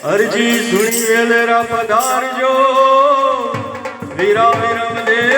અરજી સુણી વેલેરા પધારજો વીરા વિરમ દે